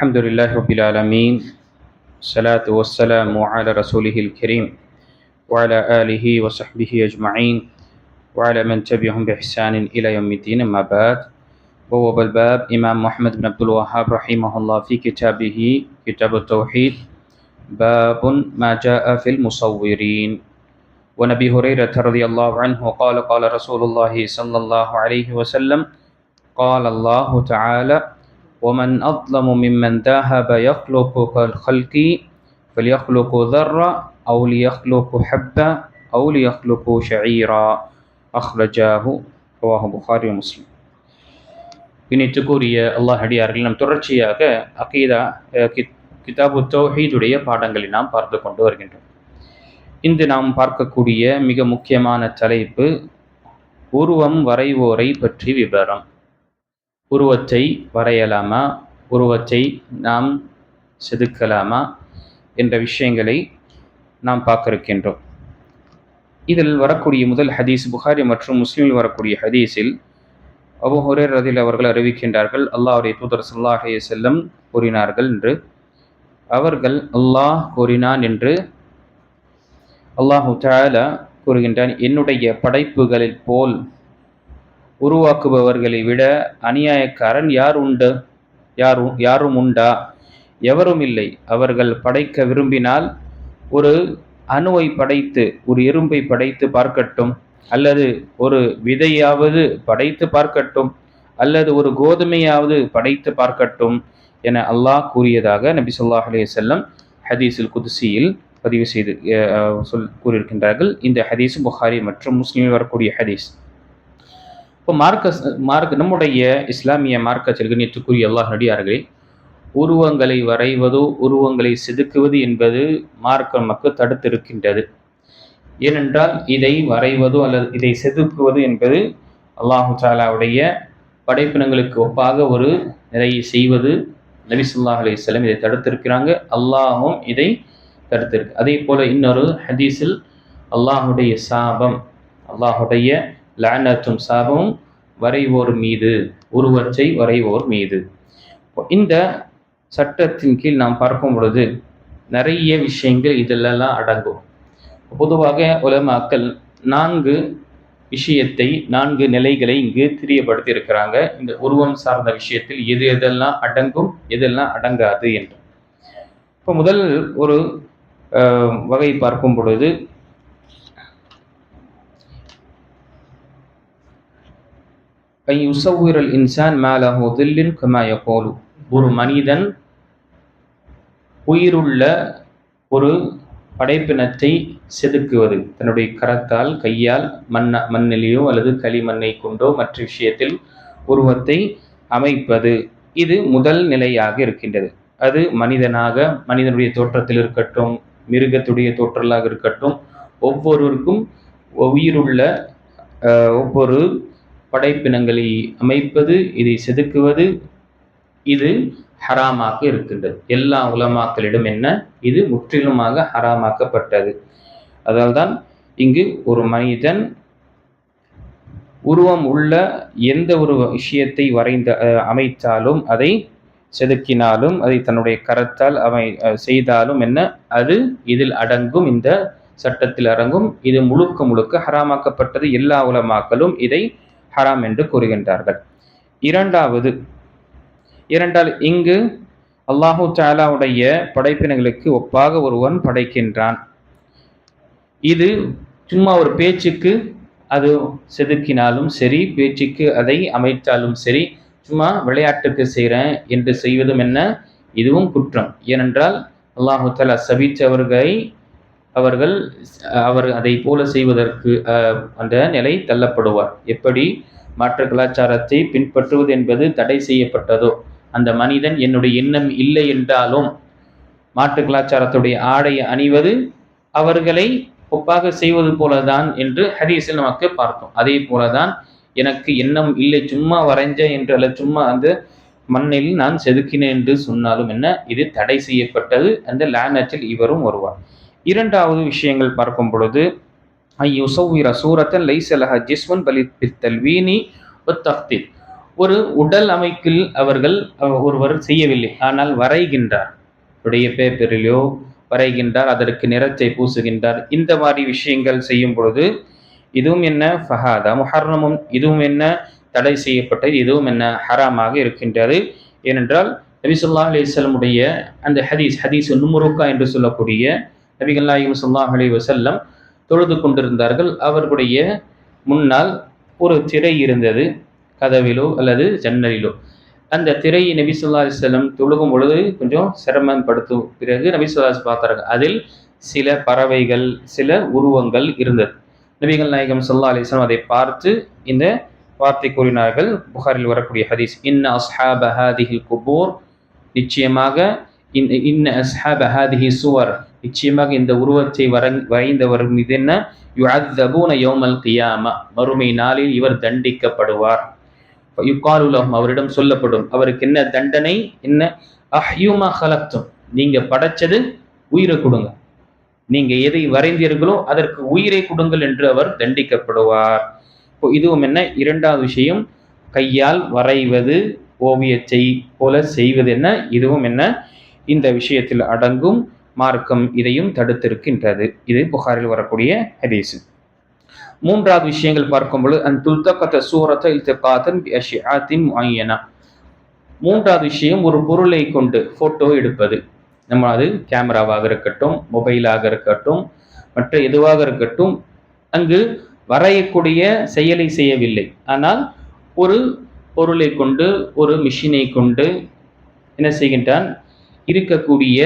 الحمد لله رب العالمين الصلاة والسلام على رسوله الكريم وعلى آله وصحبه أجمعين وعلى من تبعهم بإحسان إلى يوم الدين أما بعد. وهو الباب إمام محمد بن عبد الوهاب رحمه الله في كتابه كتاب التوحيد باب ما جاء في المصورين. ونبي هريرة رضي الله عنه قال قال رسول الله صلى الله عليه وسلم قال الله تعالى ومن أظلم ممن ذهب يخلق كالخلق فليخلق ذرة أو ليخلق حبة أو ليخلق شعيرا أخرجاه رواه புகாரி முஸ்லிம் இணைத்துக்குரிய அல்லாஹ் அடியார்கள் நாம் தொடர்ச்சியாக அகீதா அஹ், கித்- கிதாபு தௌஹீதுடைய பாடங்களை நாம் பார்த்து கொண்டு வருகின்றோம் இன்று நாம் பார்க்கக்கூடிய மிக முக்கியமான தலைப்பு உருவம் வரைவோரை பற்றி விவரம் உருவத்தை வரையலாமா? உருவத்தை நாம் செதுக்கலாமா? என்ற விஷயங்களை நாம் பார்க்க இருக்கின்றோம் இதில் வரக்கூடிய முதல் ஹதீஸ் புகாரி மற்றும் முஸ்லீமில் வரக்கூடிய ஹதீஸில் அபு ஹுரேர் ரதில் அவர்கள் அறிவிக்கின்றார்கள். அல்லாஹுடைய தூதர் சல்லாஹே செல்லம் கூறினார்கள் என்று. அவர்கள் அல்லாஹ் கூறினான் என்று அல்லாஹு தாலா கூறுகின்றான். என்னுடைய படைப்புகளில் போல் உருவாக்குபவர்களை விட அநியாயக்காரன் யார் உண்டு? யார் யாரும் உண்டா? எவரும் இல்லை. அவர்கள் படைக்க விரும்பினால் ஒரு அணுவை படைத்து ஒரு எறும்பை படைத்து பார்க்கட்டும். அல்லது ஒரு விதையாவது படைத்து பார்க்கட்டும். அல்லது ஒரு கோதுமையாவது படைத்து பார்க்கட்டும் என அல்லாஹ் கூறியதாக நபி சொல்லாஹ் அலைஹி ஹதீஸில் குதிசியில் பதிவு செய்து சொல் கூறியிருக்கின்றார்கள். இந்த ஹதீஸ் புகாரி மற்றும் முஸ்லீமில் வரக்கூடிய ஹதீஸ். இப்போ மார்க்க மார்க் நம்முடைய இஸ்லாமிய மார்க்க செல்கணியத்துக்குரிய அல்லாஹ் நடிகார்களே உருவங்களை வரைவதோ உருவங்களை செதுக்குவது என்பது மார்க்க நமக்கு தடுத்திருக்கின்றது. ஏனென்றால் இதை வரைவதோ அல்லது இதை செதுக்குவது என்பது அல்லாஹு சாலாவுடைய படைப்பினங்களுக்கு ஒப்பாக ஒரு நிலையை செய்வது நபி ஸல்லல்லாஹு அலைஹி இதை தடுத்திருக்கிறாங்க. அல்லாஹும் இதை தடுத்திருக்கு. அதே போல் இன்னொரு ஹதீஸில் அல்லாஹுடைய சாபம் அல்லாஹுடைய லானத்தும் சாபமும் வரைவோர் மீது உருவச்சை வரைவோர் மீது. இந்த சட்டத்தின் கீழ் நாம் பார்க்கும் பொழுது நிறைய விஷயங்கள் இதிலெல்லாம் அடங்கும். பொதுவாக உலமாக்கள் நான்கு விஷயத்தை நான்கு நிலைகளை இங்கு தெரியப்படுத்தி இருக்கிறாங்க இந்த உருவம் சார்ந்த விஷயத்தில் எது எதெல்லாம் அடங்கும் எதெல்லாம் அடங்காது என்று. இப்போ முதல் ஒரு வகை பார்க்கும் பொழுது ஐ இன்சான் மேலஹோ தில்லின் கமா கோலு ஒரு மனிதன் உயிருள்ள ஒரு படைப்பினத்தை செதுக்குவது. தன்னுடைய கரத்தால் கையால் மண்ண மண்ணிலேயோ அல்லது களிமண்ணை கொண்டோ மற்ற விஷயத்தில் உருவத்தை அமைப்பது. இது முதல் நிலையாக இருக்கின்றது. அது மனிதனாக மனிதனுடைய தோற்றத்தில் இருக்கட்டும் மிருகத்துடைய தோற்றலாக இருக்கட்டும் ஒவ்வொருவருக்கும் உயிருள்ள ஒவ்வொரு படைப்பினங்களை அமைப்பது இதை செதுக்குவது இது ஹராமாக இருக்கின்றது. எல்லா உலமாக்களிடம் என்ன? இது முற்றிலுமாக ஹராமாக்கப்பட்டது. அதனால்தான் இங்கு ஒரு மனிதன் உருவம் உள்ள எந்த ஒரு விஷயத்தை வரைந்த அஹ், அமைத்தாலும் அதை செதுக்கினாலும் அதை தன்னுடைய கரத்தால் அமை செய்தாலும் என்ன? அது இதில் அடங்கும் இந்த சட்டத்தில் அடங்கும். இது முழுக்க முழுக்க ஹராமாக்கப்பட்டது. எல்லா உலமாக்களும் இதை ஹராம் என்று கூறுகின்றார்கள். இரண்டாவது இரண்டால் இங்கு அல்லாஹு தாலாவுடைய படைப்பினங்களுக்கு ஒப்பாக ஒருவன் படைக்கின்றான். இது சும்மா ஒரு பேச்சுக்கு அது செதுக்கினாலும் சரி பேச்சுக்கு அதை அமைத்தாலும் சரி சும்மா விளையாட்டுக்கு செய்கிறேன் என்று செய்வதும் என்ன? இதுவும் குற்றம். ஏனென்றால் அல்லாஹு தாலா சபித்தவர்களை அவர்கள் அவர் அதை போல செய்வதற்கு அந்த நிலை தள்ளப்படுவார். எப்படி? மாற்று கலாச்சாரத்தை பின்பற்றுவது என்பது தடை செய்யப்பட்டதோ அந்த மனிதன் என்னுடைய எண்ணம் இல்லை என்றாலும் மாற்று கலாச்சாரத்துடைய ஆடை அணிவது அவர்களை ஒப்பாக செய்வது போலதான் என்று ஹதீஸில் நமக்கு பார்த்தோம். அதே போலதான் எனக்கு எண்ணம் இல்லை சும்மா வரைஞ்ச என்று அல்ல சும்மா அந்த மண்ணில் நான் செதுக்கினேன் என்று சொன்னாலும் என்ன? இது தடை செய்யப்பட்டது. அந்த லேனத்தில் இவரும் வருவார். இரண்டாவது விஷயங்கள் பார்க்கும் பொழுது ஐயுசௌவிர சூரத்தன் லைசலஹ ஜிஸ்வன் பலி வீணி தஃப்தித் ஒரு உடல் அமைப்பில் அவர்கள் ஒருவர் செய்யவில்லை. ஆனால் வரைகின்றார். உடைய பேப்பரிலோ வரைகின்றார் அதற்கு நிறத்தை பூசுகின்றார். இந்த மாதிரி விஷயங்கள் செய்யும் பொழுது இதுவும் என்ன? ஃபஹாதா முஹர்ணமும் இதுவும் என்ன? தடை செய்யப்பட்டது. இதுவும் என்ன? ஹராமாக இருக்கின்றது. ஏனென்றால் நபிசுல்லா அலிஸ்லமுடைய அந்த ஹதீஸ் ஹதீஸ் நுமுருக்கா என்று சொல்லக்கூடிய நபிகள் நாயகம் ஸல்லல்லாஹு அலைஹி வஸல்லம் தொழுது கொண்டிருந்தார்கள். அவர்களுடைய முன்னால் ஒரு திரை இருந்தது கதவிலோ அல்லது ஜன்னலிலோ. அந்த திரையை நபி சொல்லா அலிஸ்லம் தொழுகும் பொழுது கொஞ்சம் சிரமப்படுத்தும் பிறகு நபி சொல்லா பார்த்தார்கள். அதில் சில பறவைகள் சில உருவங்கள் இருந்தது. நபிகள் நாயகம் சொல்லா அலிஸ்லாம் அதை பார்த்து இந்த வார்த்தை கூறினார்கள். புகாரில் வரக்கூடிய ஹதீஸ் இன்ன அஸ்ஹாப ஹாதிஹில் குபூர். நிச்சயமாக இன் இன்ன அஸ்ஹாப ஹாதிஹி சுவர். நிச்சயமாக இந்த உருவத்தை வர வரைந்தவர் மீது என்ன? யுஅத்தபூன யோமல் கியாமா. மறுமை நாளில் இவர் தண்டிக்கப்படுவார். யுக்காலுலகம் அவரிடம் சொல்லப்படும் அவருக்கு என்ன தண்டனை? என்ன? அஹ்யூமா ஹலக்தும். நீங்க படைச்சது உயிரை கொடுங்க. நீங்க எதை வரைந்தீர்களோ அதற்கு உயிரை கொடுங்கள் என்று அவர் தண்டிக்கப்படுவார். இப்போ இதுவும் என்ன? இரண்டாவது விஷயம் கையால் வரைவது ஓவியத்தை போல செய்வது என்ன? இதுவும் என்ன? இந்த விஷயத்தில் அடங்கும். மார்க்கம் இதையும் தடுத்திருக்கின்றது. இது புகாரில் வரக்கூடிய ஹதீஸ். மூன்றாவது விஷயங்கள் பார்க்கும் பொழுது அன் துல்தகத்த சூரத்தை இல்தகாத்தன் அஷியாத்தின் முயனா மூன்றாவது விஷயம் ஒரு பொருளை கொண்டு ஃபோட்டோ எடுப்பது. நம்ம அது கேமராவாக இருக்கட்டும் மொபைலாக இருக்கட்டும் மற்ற எதுவாக இருக்கட்டும் அங்கு வரையக்கூடிய செயலை செய்யவில்லை. ஆனால் ஒரு பொருளை கொண்டு ஒரு மிஷினை கொண்டு என்ன செய்கின்றான்? இருக்கக்கூடிய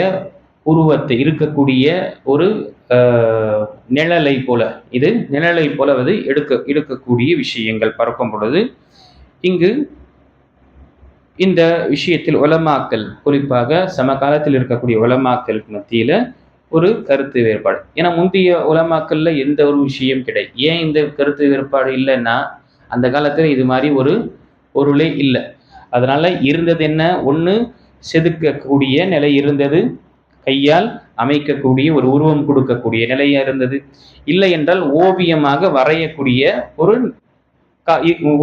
உருவத்தை இருக்கக்கூடிய ஒரு நிழலை போல. இது நிழலை போல வந்து எடுக்க எடுக்கக்கூடிய விஷயங்கள் பறக்கும் பொழுது இங்கு இந்த விஷயத்தில் உலமாக்கல் குறிப்பாக சமகாலத்தில் இருக்கக்கூடிய உலமாக்கல் மத்தியில் ஒரு கருத்து வேறுபாடு. ஏன்னா முந்தைய உலமாக்கல்ல எந்த ஒரு விஷயம் கிடையாது ஏன் இந்த கருத்து வேறுபாடு இல்லைன்னா அந்த காலத்தில் இது மாதிரி ஒரு பொருளே இல்லை. அதனால இருந்தது என்ன? ஒன்று செதுக்கக்கூடிய நிலை இருந்தது. கையால் அமைக்கக்கூடிய ஒரு உருவம் கொடுக்கக்கூடிய நிலையா இருந்தது. இல்லை என்றால் ஓவியமாக வரையக்கூடிய ஒரு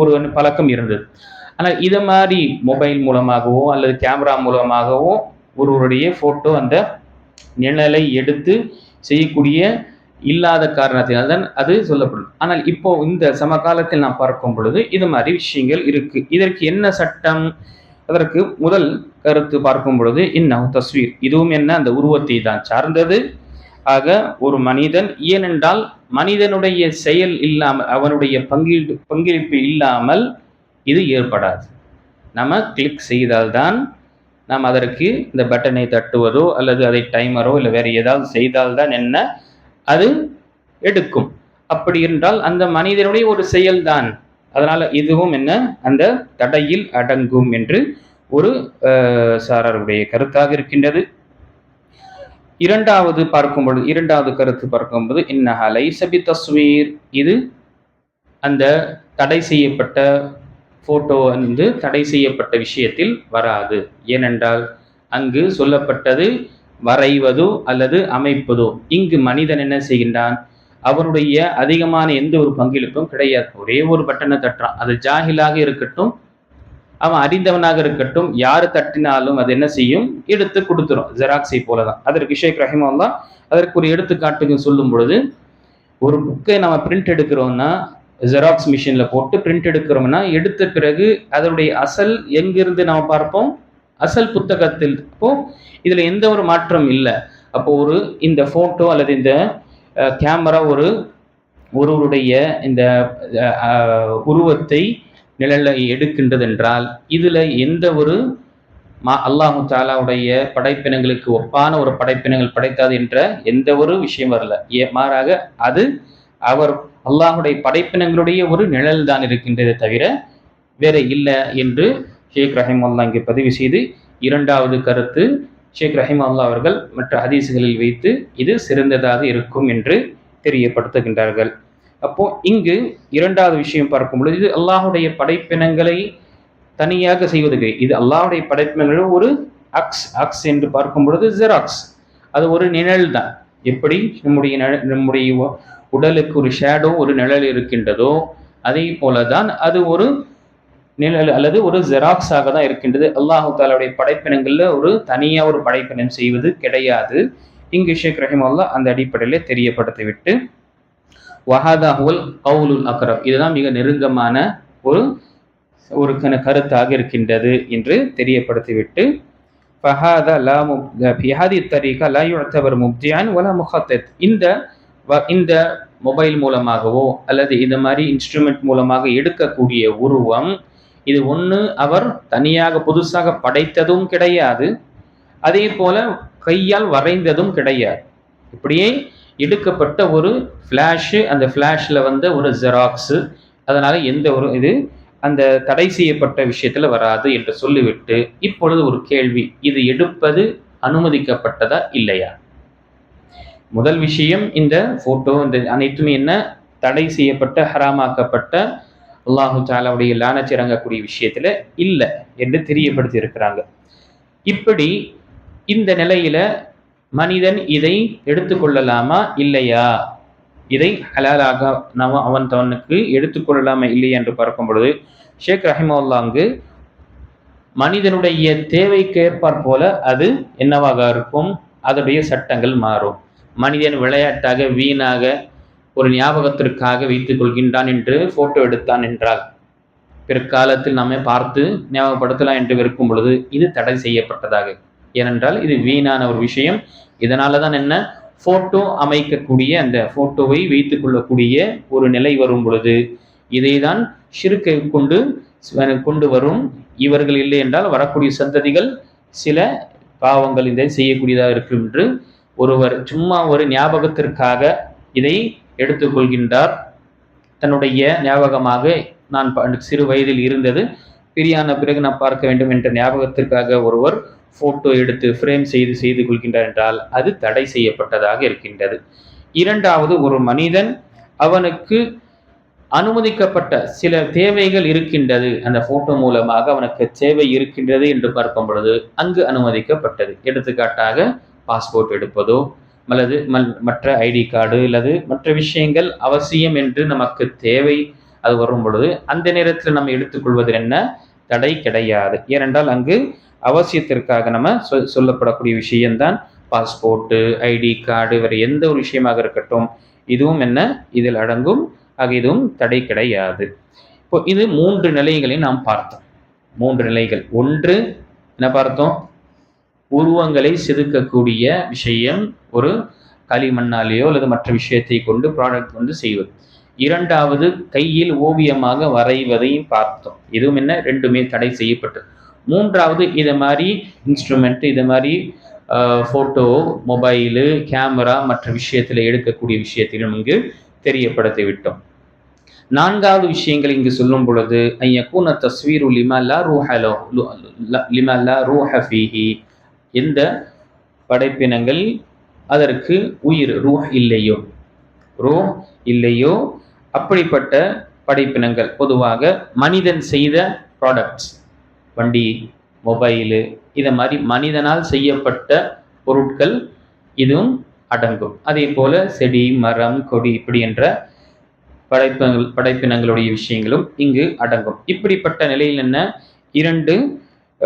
ஒரு பழக்கம் இருந்தது. ஆனால் இதை மாதிரி மொபைல் மூலமாகவோ அல்லது கேமரா மூலமாகவோ ஒருவருடைய ஃபோட்டோ அந்த நிழலை எடுத்து செய்யக்கூடிய இல்லாத காரணத்தினால் தான் அது சொல்லப்படும். ஆனால் இப்போ இந்த சமகாலத்தில் நாம் பார்க்கும் பொழுது இது மாதிரி விஷயங்கள் இருக்கு. இதற்கு என்ன சட்டம்? அதற்கு முதல் கருத்து பார்க்கும் பொழுது இன்னும் தஸ்வீர். இதுவும் என்ன? அந்த உருவத்தை தான் சார்ந்தது. ஆக ஒரு மனிதன் ஏனென்றால் மனிதனுடைய செயல் இல்லாமல் அவனுடைய பங்கீடு பங்களிப்பு இல்லாமல் இது ஏற்படாது. நம்ம கிளிக் செய்தால்தான் நாம் அதற்கு இந்த பட்டனை தட்டுவதோ அல்லது அதை டைமரோ இல்லை வேறு ஏதாவது செய்தால்தான் என்ன? அது எடுக்கும். அப்படி என்றால் அந்த மனிதனுடைய ஒரு செயல்தான். அதனால் இதுவும் என்ன? அந்த தடையில் அடங்கும் என்று ஒரு சாரருடைய சாராருடைய கருத்தாக இருக்கின்றது. இரண்டாவது பார்க்கும் பொழுது இரண்டாவது கருத்து பார்க்கும்போது இன்னஹலை சபி தஸ்வீர் இது அந்த தடை செய்யப்பட்ட ஃபோட்டோ வந்து தடை செய்யப்பட்ட விஷயத்தில் வராது. ஏனென்றால் அங்கு சொல்லப்பட்டது வரைவதோ அல்லது அமைப்பதோ. இங்கு மனிதன் என்ன செய்கின்றான்? அவருடைய அதிகமான எந்த ஒரு பங்களிப்பும் கிடையாது. ஒரே ஒரு பட்டனை தட்டுறான். அது ஜாகிலாக இருக்கட்டும் அவன் அறிந்தவனாக இருக்கட்டும் யார் தட்டினாலும் அது என்ன செய்யும்? எடுத்து கொடுத்துரும். ஜெராக்ஸை போல தான் அதற்கு ஷேக் ரஹிமல்லா அதற்கு ஒரு எடுத்துக்காட்டுக்கு சொல்லும் பொழுது ஒரு புக்கை நம்ம பிரிண்ட் எடுக்கிறோம்னா ஜெராக்ஸ் மிஷினில் போட்டு பிரிண்ட் எடுக்கிறோம்னா எடுத்த பிறகு அதனுடைய அசல் எங்கிருந்து நம்ம பார்ப்போம்? அசல் புத்தகத்தில். இப்போ இதில் எந்த ஒரு மாற்றம் இல்லை. அப்போ ஒரு இந்த ஃபோட்டோ அல்லது இந்த கேமரா ஒரு ஒருவருடைய இந்த உருவத்தை நிழலை எடுக்கின்றது என்றால் இதில் எந்த ஒரு மா அல்லாஹு தாலாவுடைய படைப்பினங்களுக்கு ஒப்பான ஒரு படைப்பினங்கள் படைக்காது என்ற எந்த ஒரு விஷயம் வரல. ஏ மாறாக அது அவர் அல்லாஹுடைய படைப்பினங்களுடைய ஒரு நிழல் தான் இருக்கின்றதே தவிர வேற இல்லை என்று ஷேக் ரஹிமல்லா இங்கே பதிவு செய்து இரண்டாவது கருத்து ஷேக் ரஹிமல்லா அவர்கள் மற்ற ஹதீஸ்களில் வைத்து இது சிறந்ததாக இருக்கும் என்று தெரியப்படுத்துகின்றார்கள். அப்போ இங்கு இரண்டாவது விஷயம் பார்க்கும் பொழுது இது அல்லாஹுடைய படைப்பினங்களை தனியாக செய்வது இது அல்லாஹுடைய படைப்பினங்கள் ஒரு அக்ஸ் அக்ஸ் என்று பார்க்கும் பொழுது ஜெராக்ஸ் அது ஒரு நிழல் தான். எப்படி? நம்முடைய நிழ- நம்முடைய உ- உடலுக்கு ஒரு ஷேடோ ஒரு நிழல் இருக்கின்றதோ அதே போலதான் அது ஒரு நிழல் அல்லது ஒரு ஜெராக்ஸாக தான் இருக்கின்றது. அல்லாஹு தாலாவுடைய படைப்பினங்கள்ல ஒரு தனியா ஒரு படைப்பினம் செய்வது கிடையாது. இங்கு ஷேக் ரஹிமல்லா அந்த அடிப்படையில தெரியப்படுத்தி விட்டு வஹாதாஹுவல் கவுலுல் அக்ரப். இதுதான் மிக நெருக்கமான ஒரு ஒரு கன- கருத்தாக இருக்கின்றது என்று தெரியப்படுத்திவிட்டு ஃபஹாதா லா முப் ஃபி தரீகா லா யுஅத்தபர் முப்தியான் வலா முஹத்தத் இந்த வ- இந்த மொபைல் மூலமாகவோ அல்லது இந்த மாதிரி இன்ஸ்ட்ருமெண்ட் மூலமாக எடுக்கக்கூடிய உருவம் இது ஒன்று அவர் தனியாக புதுசாக படைத்ததும் கிடையாது. அதே போல கையால் வரைந்ததும் கிடையாது. இப்படியே எடுக்கப்பட்ட ஒரு ஃப்ளாஷு அந்த ஃப்ளாஷில் வந்த ஒரு ஜெராக்ஸு அதனால் எந்த ஒரு இது அந்த தடை செய்யப்பட்ட விஷயத்தில் வராது என்று சொல்லிவிட்டு இப்பொழுது ஒரு கேள்வி இது எடுப்பது அனுமதிக்கப்பட்டதா இல்லையா? முதல் விஷயம் இந்த ஃபோட்டோ இந்த அனைத்துமே என்ன? தடை செய்யப்பட்ட ஹராமாக்கப்பட்ட அல்லாஹு தாலாவுடைய லானச் இறங்கக்கூடிய விஷயத்துல இல்லை என்று தெரியப்படுத்தி இருக்கிறாங்க இப்படி இந்த நிலையில மனிதன் இதை எடுத்துக்கொள்ளலாமா இல்லையா? இதை ஹலாலாக நாம் அவன் தவனுக்கு எடுத்துக்கொள்ளலாமா இல்லையா என்று பார்க்கும் பொழுது ஷேக் ரஹிமல்லாங்கு மனிதனுடைய தேவைக்கேற்பார் போல அது என்னவாக இருக்கும்? அதனுடைய சட்டங்கள் மாறும். மனிதன் விளையாட்டாக வீணாக ஒரு ஞாபகத்திற்காக வைத்துக் கொள்கின்றான் என்று போட்டோ எடுத்தான் என்றால் பிற்காலத்தில் நாமே பார்த்து ஞாபகப்படுத்தலாம் என்று விருக்கும் பொழுது இது தடை செய்யப்பட்டதாக. ஏனென்றால் இது வீணான ஒரு விஷயம். இதனால தான் என்ன? போட்டோ அமைக்கக்கூடிய அந்த போட்டோவை வைத்துக் கொள்ளக்கூடிய ஒரு நிலை வரும் பொழுது இதை தான் சிறுக்கை கொண்டு கொண்டு வரும். இவர்கள் இல்லை என்றால் வரக்கூடிய சந்ததிகள் சில பாவங்கள் இதை செய்யக்கூடியதாக இருக்கும் என்று ஒருவர் சும்மா ஒரு ஞாபகத்திற்காக இதை எடுத்துக்கொள்கின்றார். தன்னுடைய ஞாபகமாக நான் சிறு வயதில் இருந்தது. பிரியான பிறகு நான் பார்க்க வேண்டும் என்ற ஞாபகத்திற்காக ஒருவர் ஃபோட்டோ எடுத்து ஃப்ரேம் செய்து செய்து கொள்கின்றார் என்றால் அது தடை செய்யப்பட்டதாக இருக்கின்றது. இரண்டாவது ஒரு மனிதன் அவனுக்கு அனுமதிக்கப்பட்ட சில தேவைகள் இருக்கின்றது. அந்த போட்டோ மூலமாக அவனுக்கு தேவை இருக்கின்றது என்று பார்க்கும் பொழுது அங்கு அனுமதிக்கப்பட்டது. எடுத்துக்காட்டாக பாஸ்போர்ட் எடுப்பதோ அல்லது மல்- மற்ற ஐடி கார்டு அல்லது மற்ற விஷயங்கள் அவசியம் என்று நமக்கு தேவை அது வரும் பொழுது அந்த நேரத்தில் நம்ம எடுத்துக்கொள்வது என்ன? தடை கிடையாது. ஏனென்றால் அங்கு அவசியத்திற்காக நம்ம சொ சொல்லப்படக்கூடிய விஷயம்தான் பாஸ்போர்ட்டு ஐடி கார்டு வேறு எந்த ஒரு விஷயமாக இருக்கட்டும். இதுவும் என்ன? இதில் அடங்கும். ஆக இதுவும் தடை கிடையாது. இப்போ இது மூன்று நிலைகளை நாம் பார்த்தோம். மூன்று நிலைகள். ஒன்று என்ன பார்த்தோம்? உருவங்களை செதுக்கக்கூடிய விஷயம் ஒரு களிமண்ணாலேயோ அல்லது மற்ற விஷயத்தை கொண்டு ப்ராடக்ட் வந்து செய்வது. இரண்டாவது கையில் ஓவியமாக வரைவதையும் பார்த்தோம். இதுவும் என்ன? ரெண்டுமே தடை செய்யப்பட்டது. மூன்றாவது இதை மாதிரி இன்ஸ்ட்ருமெண்ட் இதை மாதிரி ஃபோட்டோ மொபைலு கேமரா மற்ற விஷயத்தில் எடுக்கக்கூடிய விஷயத்திலும் இங்கு தெரியப்படுத்தி விட்டோம். நான்காவது விஷயங்கள் இங்கு சொல்லும் பொழுது ஐயக்கூன தஸ்வீரு லிமல்லா ரூஹலோ லிமல்லா ரூஹ எந்த படைப்பினங்கள் அதற்கு உயிர் ரூஹ் இல்லையோ? ரூஹ் இல்லையோ? அப்படிப்பட்ட படைப்பினங்கள் பொதுவாக மனிதன் செய்த ப்ராடக்ட்ஸ் வண்டி மொபைலு இதை மாதிரி மனிதனால் செய்யப்பட்ட பொருட்கள் இதுவும் அடங்கும். அதே போல் செடி மரம் கொடி இப்படி என்ற படைப்பங்கள் படைப்பினங்களுடைய விஷயங்களும் இங்கு அடங்கும். இப்படிப்பட்ட நிலையில் என்ன? இரண்டு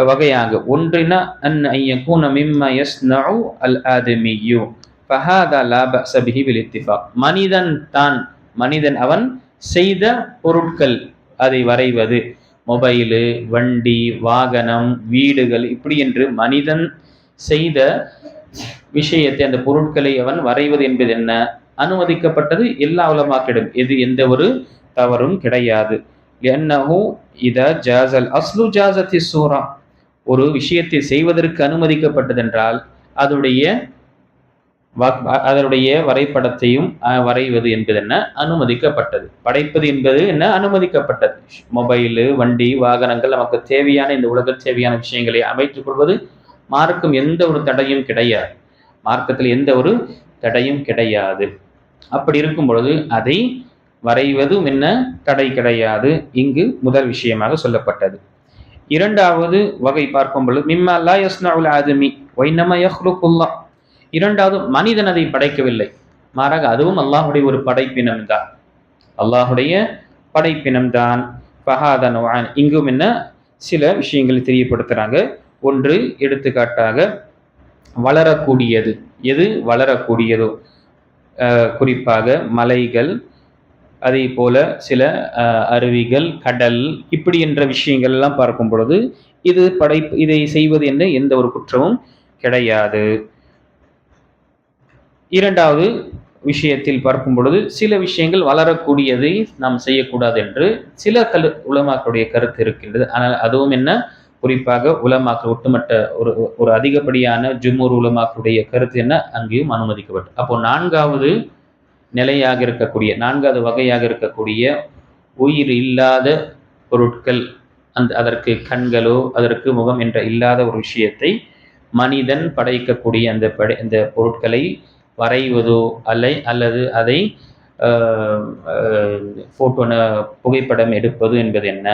வகையாக. ஒன்றினா அன் ஐயக்கூன மிம்ம யஸ்னஉ அல் ஆதமியு ஃபஹாதா லா பஅஸ பிஹி இத்திஃபாக் மனிதன் தான் மனிதன் அவன் செய்த பொருட்கள் அதை வரைவது. மொபைலு வண்டி வாகனம் வீடுகள் இப்படி என்று மனிதன் செய்த விஷயத்தை அந்த பொருட்களை அவன் வரைவது என்பது என்ன? அனுமதிக்கப்பட்டது எல்லா உலமாக்கிடும். இது எந்த ஒரு தவறும் கிடையாது. என்னஹூ இத ஜாசல் அஸ்லு ஜாசத்தி சூரா ஒரு விஷயத்தை செய்வதற்கு அனுமதிக்கப்பட்டதென்றால் அதனுடைய அதனுடைய வரைபடத்தையும் வரைவது என்பது என்ன? அனுமதிக்கப்பட்டது. படைப்பது என்பது என்ன? அனுமதிக்கப்பட்டது. மொபைலு வண்டி வாகனங்கள் நமக்கு தேவையான இந்த உலக தேவையான விஷயங்களை அமைத்துக் கொள்வது மார்க்கும் எந்த ஒரு தடையும் கிடையாது. மார்க்கத்தில் எந்த ஒரு தடையும் கிடையாது. அப்படி இருக்கும் பொழுது அதை வரைவதும் என்ன? தடை கிடையாது. இங்கு முதல் விஷயமாக சொல்லப்பட்டது. இரண்டாவது வகை பார்க்கும் பொழுது மிம்மா அல்லா யஸ்னஉல் ஆதமி வைனமா யஹ்லுகுல்லா. இரண்டாவது மனிதன் அதை படைக்கவில்லை. மாறாக அதுவும் அல்லாஹுடைய ஒரு படைப்பினம்தான் அல்லாஹுடைய படைப்பினம்தான் ஃபஹாதா நவான் இங்கும் என்ன சில விஷயங்களை தெரியப்படுத்துகிறாங்க ஒன்று எடுத்துக்காட்டாக வளரக்கூடியது. எது வளரக்கூடியதோ? குறிப்பாக மலைகள் அதே போல சில அருவிகள் கடல் இப்படி என்ற விஷயங்கள் எல்லாம் பார்க்கும் பொழுது இது படைப்பு இதை செய்வது என்ற எந்த ஒரு குற்றமும் கிடையாது. இரண்டாவது விஷயத்தில் பார்க்கும் பொழுது சில விஷயங்கள் வளரக்கூடியதை நாம் செய்யக்கூடாது என்று சில கல் உலமாக்களுடைய கருத்து இருக்கின்றது. ஆனால் அதுவும் என்ன? குறிப்பாக உலமாக்கள் ஒட்டுமொத்த ஒரு ஒரு அதிகப்படியான ஜுமூர் உலமாக்களுடைய கருத்து என்ன? அங்கேயும் அனுமதிக்கப்பட்டு. அப்போ நான்காவது நிலையாக இருக்கக்கூடிய நான்காவது வகையாக இருக்கக்கூடிய உயிர் இல்லாத பொருட்கள் அந்த அதற்கு கண்களோ அதற்கு முகம் என்ற இல்லாத ஒரு விஷயத்தை மனிதன் படைக்கக்கூடிய அந்த படை அந்த பொருட்களை வரைவதோ அல்லை அல்லது அதை ஃபோட்டோ புகைப்படம் எடுப்பது என்பது என்ன?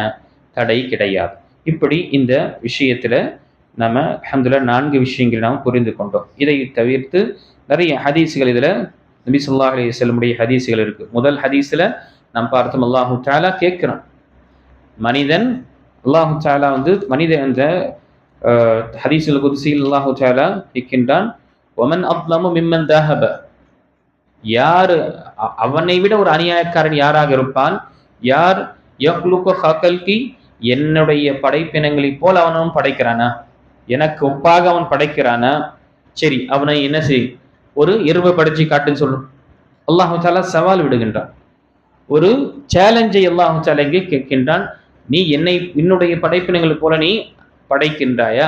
தடை கிடையாது. இப்படி இந்த விஷயத்தில் நம்ம அல்ஹம்துலில்லாஹ் நான்கு விஷயங்களை நாம் புரிந்து கொண்டோம். இதை தவிர்த்து நிறைய ஹதீஸ்கள் இதில் நபி சொல்லா அலி வஸல்லமுடைய ஹதீஸ்கள் இருக்கு. முதல் ஹதீஸில் நம்ம பார்த்தோம் அல்லாஹு தாலா கேட்குறான். மனிதன் அல்லாஹு தாலா வந்து மனிதன் அந்த ஹதீஸுல் குதிசியில் அல்லாஹு தாலா கேட்கின்றான். ஒமன் அப்லமு மிம்மன் தஹப. யார் அவனை விட ஒரு அநியாயக்காரன் யாராக இருப்பான்? யார்? யக்லுக்கு ஹகல்கி. என்னுடைய படைப்பினங்களைப் போல் அவனும் படைக்கிறானா? எனக்கு ஒப்பாக அவன் படைக்கிறானா? சரி அவனை என்ன செய் ஒரு எருவை படைச்சு காட்டுன்னு சொல்லும் அல்லாஹு தாலா சவால் விடுகின்றான். ஒரு சேலஞ்சை அல்லாஹு தாலா இங்கே கேட்கின்றான்? நீ என்னை என்னுடைய படைப்பினங்களை போல நீ படைக்கின்றாயா?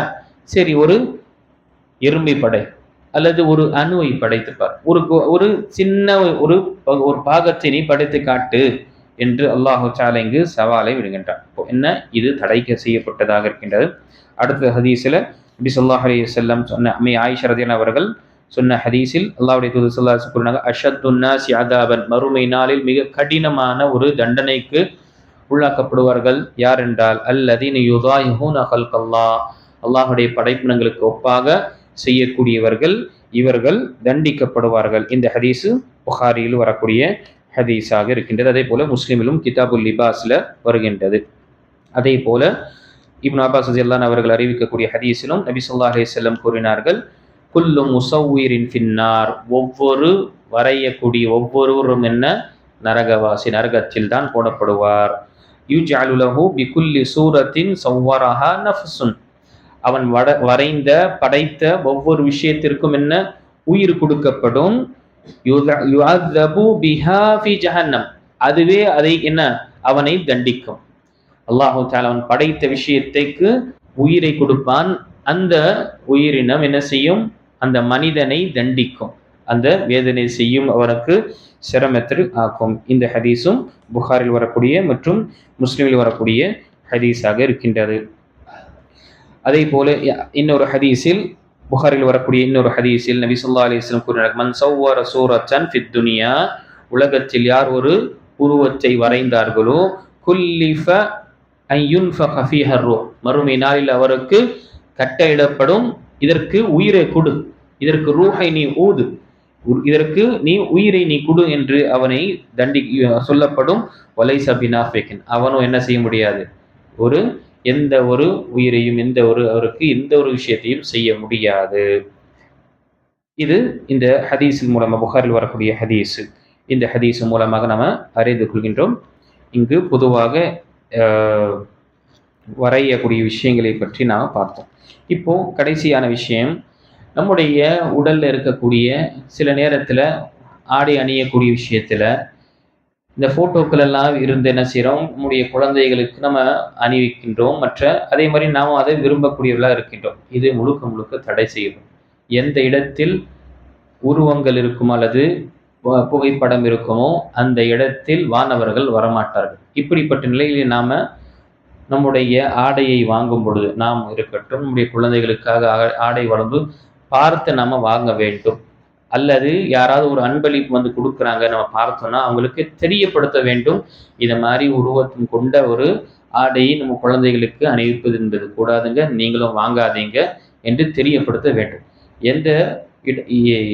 சரி ஒரு எறும்பை படை அல்லது ஒரு அணுவை படைத்துப்பார். ஒரு ஒரு சின்ன ஒரு ஒரு பாகத்தை நீ படைத்து காட்டு என்று அல்லாஹு தாலா இங்கு சவாலை விடுகின்றான். இப்போ என்ன? இது தடைக்க செய்யப்பட்டதாக இருக்கின்றது. அடுத்த ஹதீஸில் நபி சொல்லாஹ் அலி செல்லம் சொன்ன அம்மை ஆயிஷரதியன் அவர்கள் சொன்ன ஹதீஸில் அல்லாவுடைய தூது ஸல்லல்லாஹு கூறினாங்க அஷத்துன் நாசி மறுமை நாளில் மிக கடினமான ஒரு தண்டனைக்கு உள்ளாக்கப்படுவார்கள். யார் என்றால் அல்லதீன யுதாயிஹூன ஹல்கல்லாஹ் அல்லாஹுடைய படைப்பினங்களுக்கு ஒப்பாக செய்யக்கூடியவர்கள் இவர்கள் தண்டிக்கப்படுவார்கள். இந்த ஹதீஸு புகாரியில் வரக்கூடிய ஹதீஸாக இருக்கின்றது. அதே போல முஸ்லிமிலும் கிதாபுல் லிபாஸ்ல வருகின்றது. அதே போல இப்னு அப்பாஸ் அல்லான் அவர்கள் அறிவிக்கக்கூடிய ஹதீஸிலும் நபி சொல்லா அலி செல்லம் கூறினார்கள் குல்லு முசவுயிரின் பின்னார் ஒவ்வொரு வரையக்கூடிய ஒவ்வொருவரும் என்ன? நரகவாசி நரகத்தில் தான் போடப்படுவார். யுஜ்அலு லஹு பிகுல்லி சூரத்தின் சவ்வரஹா நஃப்சுன். அவன் வட வரைந்த படைத்த ஒவ்வொரு விஷயத்திற்கும் என்ன? உயிர் கொடுக்கப்படும். ஜஹன்னம். அதுவே அதை என்ன? அவனை தண்டிக்கும். அல்லாஹு அவன் படைத்த விஷயத்தைக்கு உயிரை கொடுப்பான். அந்த உயிரினம் என்ன செய்யும்? அந்த மனிதனை தண்டிக்கும். அந்த வேதனை செய்யும் அவருக்கு சிரமத்தில் ஆக்கும். இந்த ஹதீஸும் புகாரில் வரக்கூடிய மற்றும் முஸ்லீமில் வரக்கூடிய ஹதீஸாக இருக்கின்றது. அதே போல இன்னொரு ஹதீஸில் புகாரில் வரக்கூடிய இன்னொரு ஹதீஸில் நபி சொல்லா அலைஹி கூறினார் மன் சௌவர சூரத்தன் ஃபித் துனியா உலகத்தில் யார் ஒரு உருவத்தை வரைந்தார்களோ குல்லிஃப அன் யுன்ஃபக ஃபீஹ ரூஹ் மறுமை நாளில் அவருக்கு கட்டையிடப்படும் இதற்கு உயிரை கொடு. இதற்கு ரூஹை நீ ஊது. உ- இதற்கு நீ உயிரை நீ கொடு என்று அவனை தண்டி சொல்லப்படும். வலை சபினாஃபிகின் அவனும் என்ன செய்ய முடியாது? ஒரு எந்த ஒரு உயிரையும் எந்த ஒரு அவருக்கு எந்த ஒரு விஷயத்தையும் செய்ய முடியாது. இது இந்த ஹதீஸின் மூலமாக புகாரில் வரக்கூடிய ஹதீஸ். இந்த ஹதீஸ் மூலமாக நம்ம அறிந்து கொள்கின்றோம். இங்கு பொதுவாக வரையக்கூடிய விஷயங்களை பற்றி நாம் பார்த்தோம். இப்போது கடைசியான விஷயம் நம்முடைய உடலில் இருக்கக்கூடிய சில நேரத்தில் ஆடை அணியக்கூடிய விஷயத்தில் இந்த ஃபோட்டோக்கள் எல்லாம் இருந்து என்ன செய்கிறோம் நம்முடைய குழந்தைகளுக்கு நம்ம அணிவிக்கின்றோம். மற்ற அதே மாதிரி நாம் அதை விரும்பக்கூடியவர்களாக இருக்கின்றோம். இது முழுக்க முழுக்க தடை செய்யணும். எந்த இடத்தில் உருவங்கள் இருக்கும் அல்லது புகைப்படம் இருக்குமோ அந்த இடத்தில் வானவர்கள் வரமாட்டார்கள். இப்படிப்பட்ட நிலையில் நாம் நம்முடைய ஆடையை வாங்கும் பொழுது நாம் இருக்கட்டும் நம்முடைய குழந்தைகளுக்காக ஆடை வளர்ந்து பார்த்து நம்ம வாங்க வேண்டும். அல்லது யாராவது ஒரு அன்பளிப்பு வந்து கொடுக்குறாங்க நம்ம பார்த்தோம்னா அவங்களுக்கு தெரியப்படுத்த வேண்டும். இதை மாதிரி உருவத்தின் கொண்ட ஒரு ஆடையை நம்ம குழந்தைகளுக்கு அணிவிப்பது என்பது கூடாதுங்க. நீங்களும் வாங்காதீங்க என்று தெரியப்படுத்த வேண்டும். எந்த இட-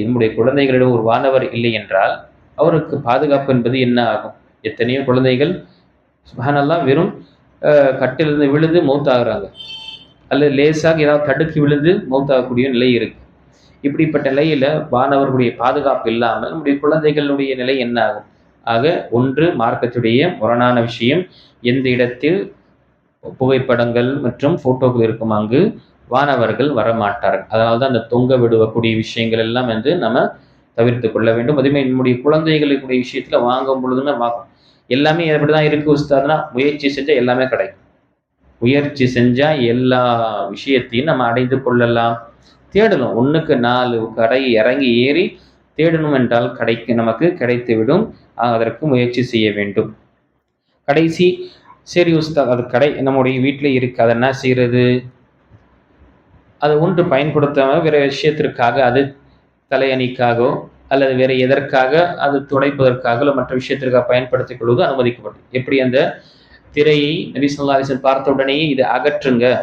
நம்முடைய குழந்தைகளிடம் ஒரு வானவர் இல்லை என்றால் அவருக்கு பாதுகாப்பு என்பது என்ன ஆகும்? எத்தனையோ குழந்தைகள் சுபஹானல்லாஹ் வெறும் கட்டிலிருந்து விழுந்து மௌத்தாகிறாங்க. அல்லது லேசாக ஏதாவது தடுக்கி விழுந்து மௌத்தாகக்கூடிய நிலை இருக்குது இப்படிப்பட்ட நிலையில் வானவர்களுடைய பாதுகாப்பு இல்லாமல் நம்முடைய குழந்தைகளுடைய நிலை என்ன ஆகும் ஆக ஒன்று மார்க்கத்துடைய முரணான விஷயம். எந்த இடத்தில் புகைப்படங்கள் மற்றும் ஃபோட்டோக்கள் இருக்கும் அங்கு வானவர்கள் வரமாட்டார்கள் அதனால தான் அந்த தொங்க விடுவக்கூடிய விஷயங்கள் எல்லாம் வந்து நம்ம தவிர்த்து கொள்ள வேண்டும். அதே மாதிரி நம்முடைய குழந்தைகளுக்குடைய விஷயத்தில் வாங்கும் பொழுதுமே எல்லாமே எப்படி தான் இருக்கு உஸ்தாதுனா முயற்சி செஞ்சா எல்லாமே கிடைக்கும். முயற்சி செஞ்சா எல்லா விஷயத்தையும் நம்ம அடைந்து கொள்ளலாம். தேடணும். ஒண்ணுக்கு நாலு கடை இறங்கி ஏறி தேடணும் என்றால் கிடைக்கு நமக்கு கிடைத்துவிடும். அதற்கு முயற்சி செய்ய வேண்டும். கடைசி சரி உஸ்தாத் அது கடை நம்முடைய வீட்டில் இருக்கு அதை என்ன செய்யறது? அது ஒன்று பயன்படுத்தாமல் வேற விஷயத்திற்காக அது தலையணிக்காகவோ அல்லது வேற எதற்காக அது துடைப்பதற்காக அல்லது மற்ற விஷயத்திற்காக பயன்படுத்திக் கொள்வது அனுமதிக்கப்படும். எப்படி அந்த திரையை நபிசல்லாசன் பார்த்த உடனேயே இதை அகற்றுங்க.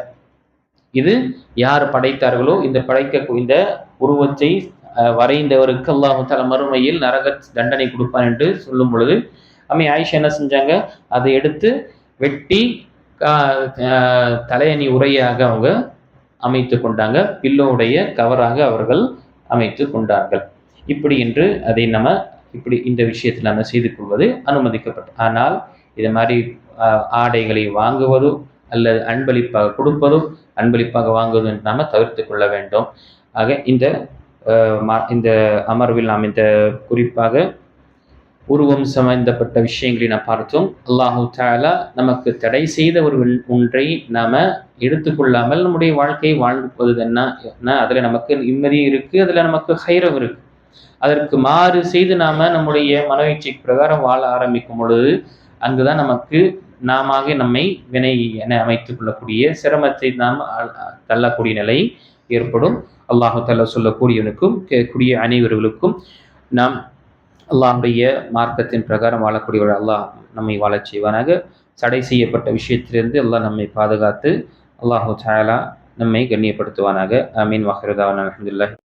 இது யார் படைத்தார்களோ இந்த படைக்க இந்த உருவத்தை வரைந்தவருக்கு அல்லாஹு தல மறுமையில் நரக தண்டனை கொடுப்பான் என்று சொல்லும் பொழுது அம்மை ஆயிஷா என்ன செஞ்சாங்க? அதை எடுத்து வெட்டி கா- தலையணி உரையாக அவங்க அமைத்து கொண்டாங்க. பில்லோடைய கவராக அவர்கள் அமைத்து கொண்டார்கள். இப்படி என்று அதை நம்ம இப்படி இந்த விஷயத்தில் நம்ம செய்து கொள்வது அனுமதிக்கப்பட்டது. ஆனால் இது மாதிரி ஆடைகளை வாங்குவதோ அல்லது அன்பளிப்பாக கொடுப்பதோ அன்பளிப்பாக வாங்குவதோ நாம் தவிர்த்து கொள்ள வேண்டும். ஆக இந்த இந்த அமர்வில் நாம் இந்த குறிப்பாக உருவம் சம்பந்தப்பட்ட விஷயங்களை நாம் பார்த்தோம். அல்லாஹு தாலா நமக்கு தடை செய்த ஒரு ஒன்றை நாம் எடுத்துக்கொள்ளாமல் நம்முடைய வாழ்க்கையை வாழ்வது என்ன என்ன? அதில் நமக்கு நிம்மதியும் இருக்குது அதில் நமக்கு ஹைரவ் இருக்குது அதற்கு மாறு செய்து நாம நம்முடைய மனோயிச்சை பிரகாரம் வாழ ஆரம்பிக்கும் பொழுது அங்குதான் நமக்கு நாம நம்மை வினை என அமைத்துக் கொள்ளக்கூடிய சிரமத்தை நாம் தள்ளக்கூடிய நிலை ஏற்படும். அல்லாஹு தாலா சொல்லக்கூடியவனுக்கும் கேட்கக்கூடிய அனைவர்களுக்கும் நாம் அல்லாஹுடைய மார்க்கத்தின் பிரகாரம் வாழக்கூடியவர் அல்லாஹ் நம்மை வாழச் செய்வானாக. தடை செய்யப்பட்ட விஷயத்திலிருந்து அல்லாஹ் நம்மை பாதுகாத்து அல்லாஹு சாயலா நம்மை கண்ணியப்படுத்துவானாக. அமீன் வாஹிரதாவான் அலமதுல்லாஹி